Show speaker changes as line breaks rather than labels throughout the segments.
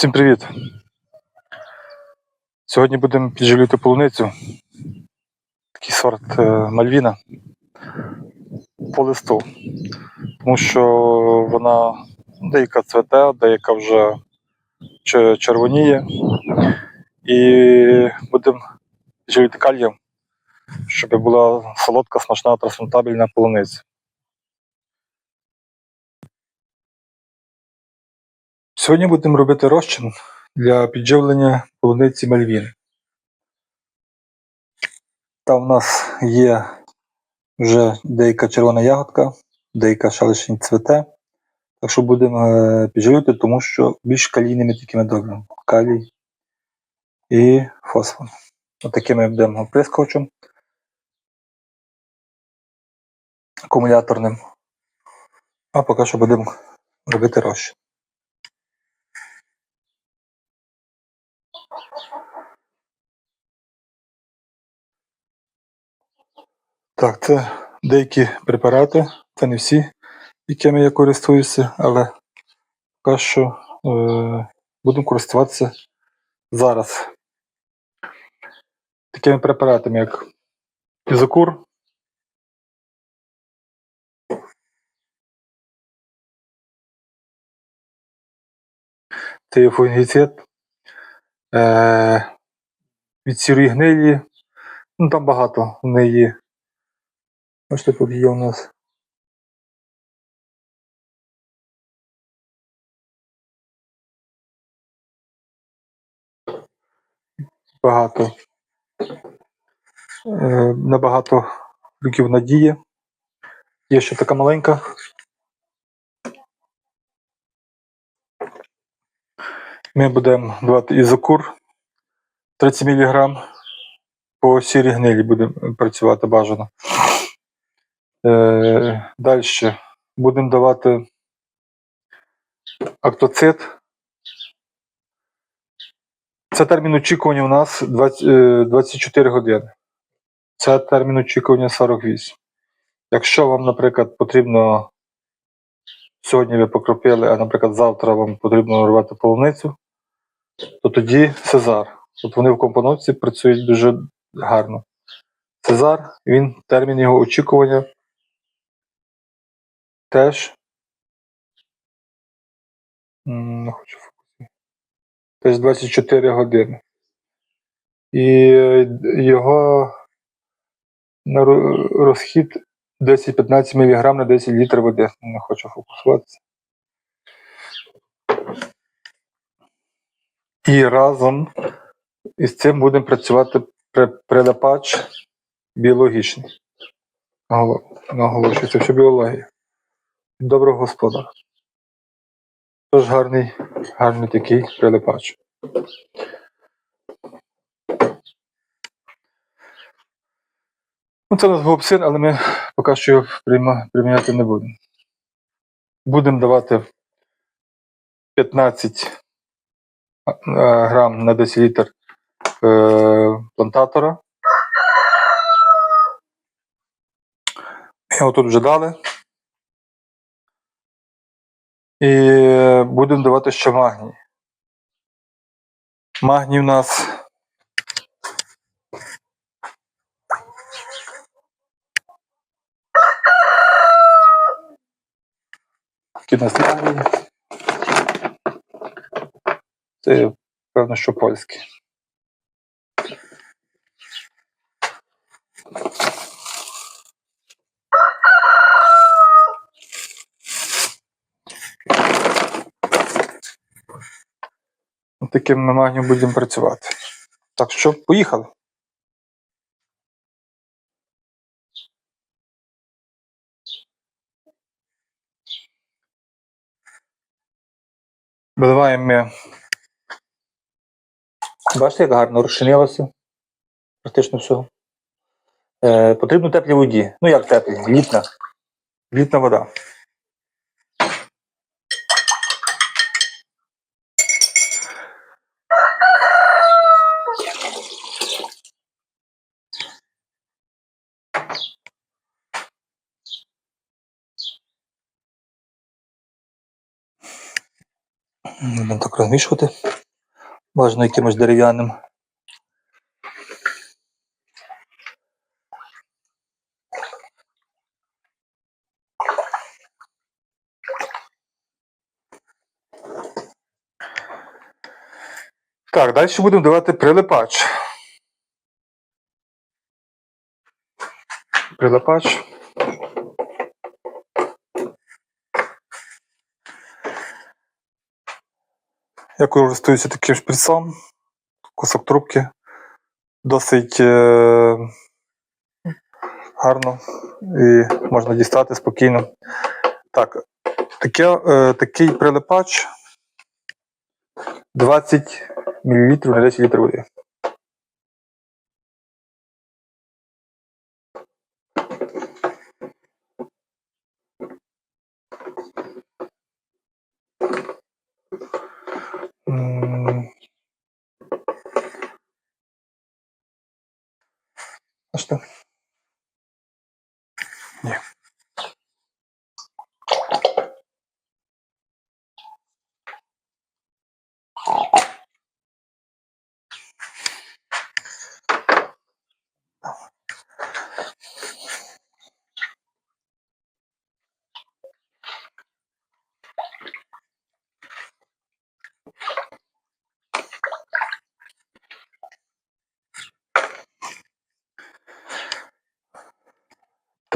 Всім привіт! Сьогодні будемо підживлювати полуницю. Такий сорт е, Мальвіна по листу. Тому що вона деяка цвете, деяка вже червоніє. І будемо підживлювати калієм, щоб була солодка, смачна, трансплантабельна полуниця. Сьогодні будемо робити розчин для підживлення полуниці Мальвіни. Там у нас є вже деяка червона ягодка, деяка ще лише цвете. Так що будемо е, підживлювати, тому що більш калійними такими добрими. Калій і фосфор. Отакими будемо оприскувачем акумуляторним. А поки що будемо робити розчин. Так, це деякі препарати, це не всі, якими я користуюся, але поки що е, будемо користуватися зараз. Такими препаратами, як ізокур, це є фунгіцид, е, від сірої гнилі, ну там багато в неї. Бачите, тут є у нас багато. Е, набагато років надії. Є ще така маленька. Ми будемо давати ізокур 30 мг по сірій гнилі будемо працювати бажано. Е, Далі будемо давати актоцит. Це термін очікування у нас 20, е, 24 години. Це термін очікування 48. Якщо вам, наприклад, потрібно сьогодні ви покропили, а, наприклад, завтра вам потрібно рвати полуницю, то тоді Сезар. От вони в компоновці працюють дуже гарно. Сезар, він термін його очікування теж. Не хочу фокусувати. Теж 24 години. І його розхід 10-15 мг на 10 літрів води. Не хочу фокусуватися. І разом із цим будемо працювати пре- прилипач біологічний. Наголо- Наголошую, це біологія. Доброго господара. Тож гарний, гарний такий прилипач. Ну, це у нас гопсин, але ми поки що його приміняти не будемо. Будемо давати 15 е, грам на 10 літр е, плантатора. Його тут вже дали. І будемо давати ще магній. Магній у нас нас магній. Це певно, що польський. Таким ми магнієм будемо працювати. Так що, поїхали. Виливаємо ми. Бачите, як гарно розчинилося. Практично все. Е, потрібно теплій воді. Ну як теплі? Літна. Літна вода. Будемо так розмішувати. Можна якимось дерев'яним. Так, далі будемо давати прилипач. Прилипач. Я користуюся таким шприцом, кусок трубки. Досить е- гарно і можна дістати спокійно. Так, таке, е, такий прилипач 20 мл на 10 літрів.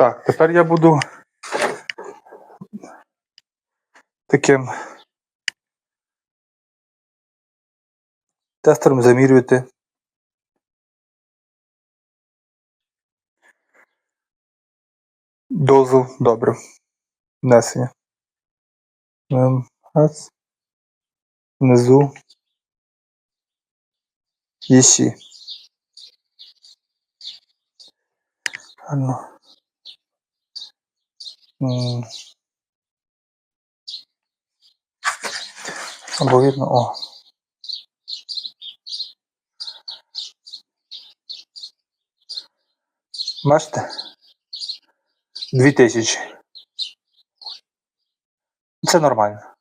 Так, тепер я буду таким тестером замірювати дозу добрив внесення. Ем, Раз. Внизу. Єсі. Гарно. Або видно, о. Бачите? Дві тисячі. Це нормально.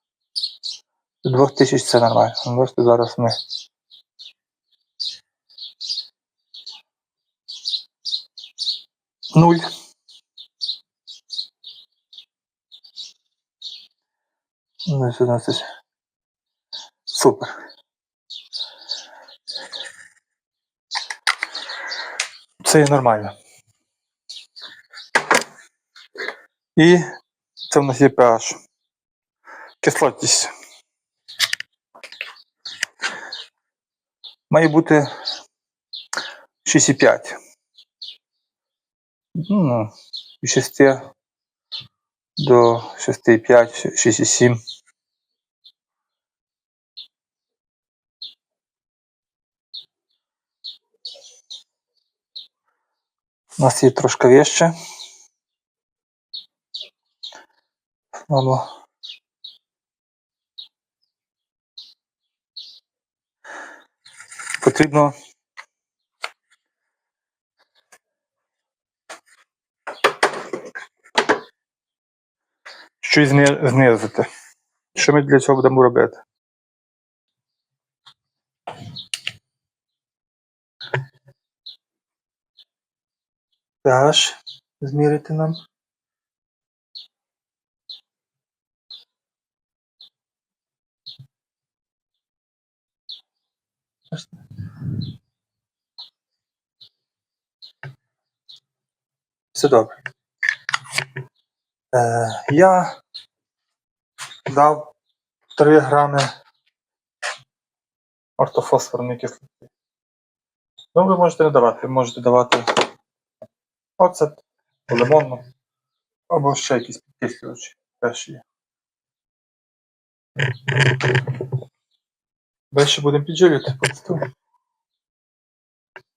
Двох тисяч це нормально. Ну, Бачите, зараз ми. Нуль. Ну, і 11. Супер. Це є нормально. І це в нас є pH. Кислотність. Має бути 6,5. Ну, від 6 до 6,5, 6,7. У нас є трошки вище. Або потрібно щось зни- знизити. Що ми для цього будемо робити? pH змірити нам. Все добре. Е, я дав 3 грами ортофосфорної кислоти. Ну, ви можете не давати, ви можете давати оцет, лимонну або ще якісь підкислювачі. Теж є. Далі будемо підживлювати.